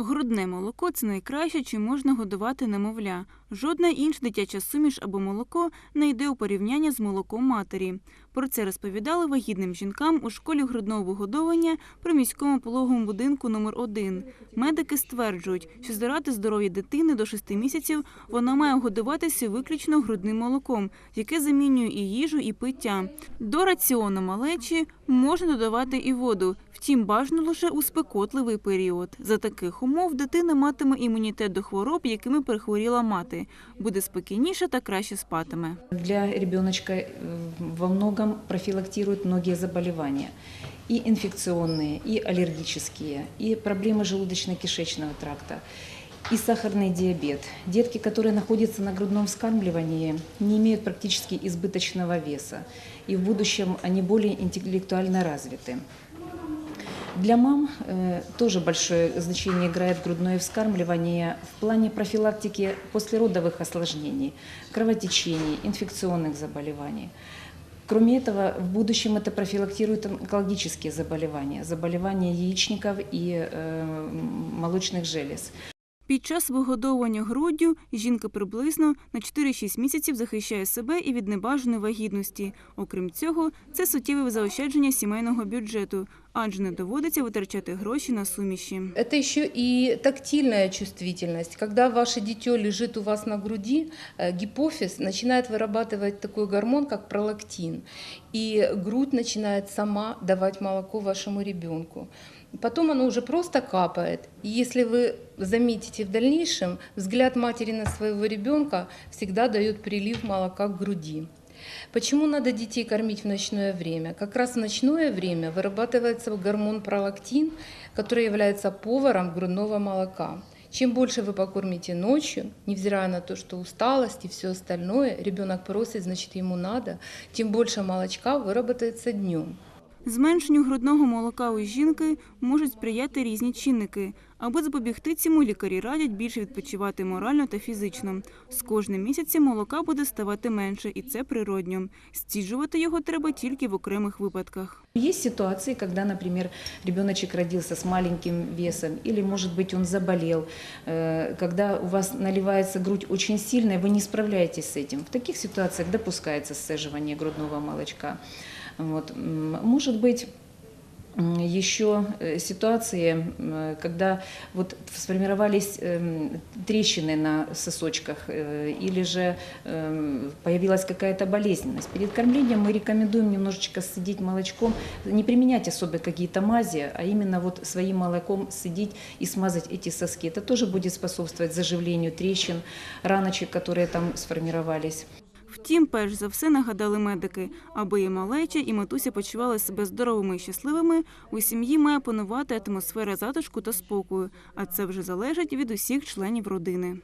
Грудне молоко це найкраще, чим можна годувати немовля. Жодна інша дитяча суміш або молоко не йде у порівняння з молоком матері. Про це розповідали вагітним жінкам у школі грудного вигодовування при міському пологовому будинку номер 1 Медики стверджують, що здирати здоров'я дитини до 6 місяців вона має годуватися виключно грудним молоком, яке замінює і їжу, і пиття. До раціону малечі можна додавати і воду, втім бажано лише у спекотливий період. За таких умов дитина матиме імунітет до хвороб, якими перехворіла мати, буде спокійніше та краще спатиме. Для ребеночка э, во многом профилактирует многие заболевания. И инфекционные, и аллергические, и проблемы желудочно-кишечного тракта, и сахарный диабет. Детки, которые находятся на грудном вскармливании, не имеют практически избыточного веса. И в будущем они более интеллектуально развиты. Для мам э, тоже большое значение играет грудное вскармливание в плане профилактики послеродовых осложнений, кровотечений, инфекционных заболеваний. Кроме этого, в будущем это профилактирует онкологические заболевания, заболевания яичников и э, молочных желез. Під час вигодовування груддю жінка приблизно на 4-6 місяців захищає себе і від небажаної вагітності. Окрім цього, це суттєве заощадження сімейного бюджету, адже не доводиться витрачати гроші на суміші. Это еще и тактильная чувствительность. Когда ваше дитё лежит у вас на груди, э, гипофиз начинает вырабатывать такой гормон, как пролактин. И грудь начинает сама давать молоко вашему ребенку. Потом оно уже просто капает. И если вы заметите в дальнейшем, взгляд матери на своего ребенка всегда дает прилив молока к груди. Почему надо детей кормить в ночное время? Как раз в ночное время вырабатывается гормон пролактин, который является поваром грудного молока. Чем больше вы покормите ночью, невзирая на то, что усталость и все остальное, ребенок просит, значит ему надо, тем больше молочка выработается днем. Зменшенню грудного молока у жінки можуть сприяти різні чинники. Аби запобігти цьому, лікарі радять більше відпочивати морально та фізично. З кожним місяцем молока буде ставати менше, і це природньо. Стіжувати його треба тільки в окремих випадках. Есть ситуации, когда, например, ребеночек родился с маленьким весом, или, может быть, он заболел, э, когда у вас наливается грудь очень сильно, и вы не справляетесь с этим. В таких ситуациях допускается сцеживание грудного молочка. Вот. Может быть, еще э, ситуации, когда вот сформировались эм, трещины на сосочках э, или же эм, появилась какая-то болезненность. Перед кормлением мы рекомендуем немножечко сцедить молочком, не применять особо какие-то мази, а именно вот своим молоком сцедить и смазать эти соски. Это тоже будет способствовать заживлению трещин, раночек, которые там сформировались. Втім, перш за все нагадали медики, аби і малеча, і матуся почували себе здоровими і щасливими, у сім'ї має панувати атмосфера затишку та спокою, а це вже залежить від усіх членів родини.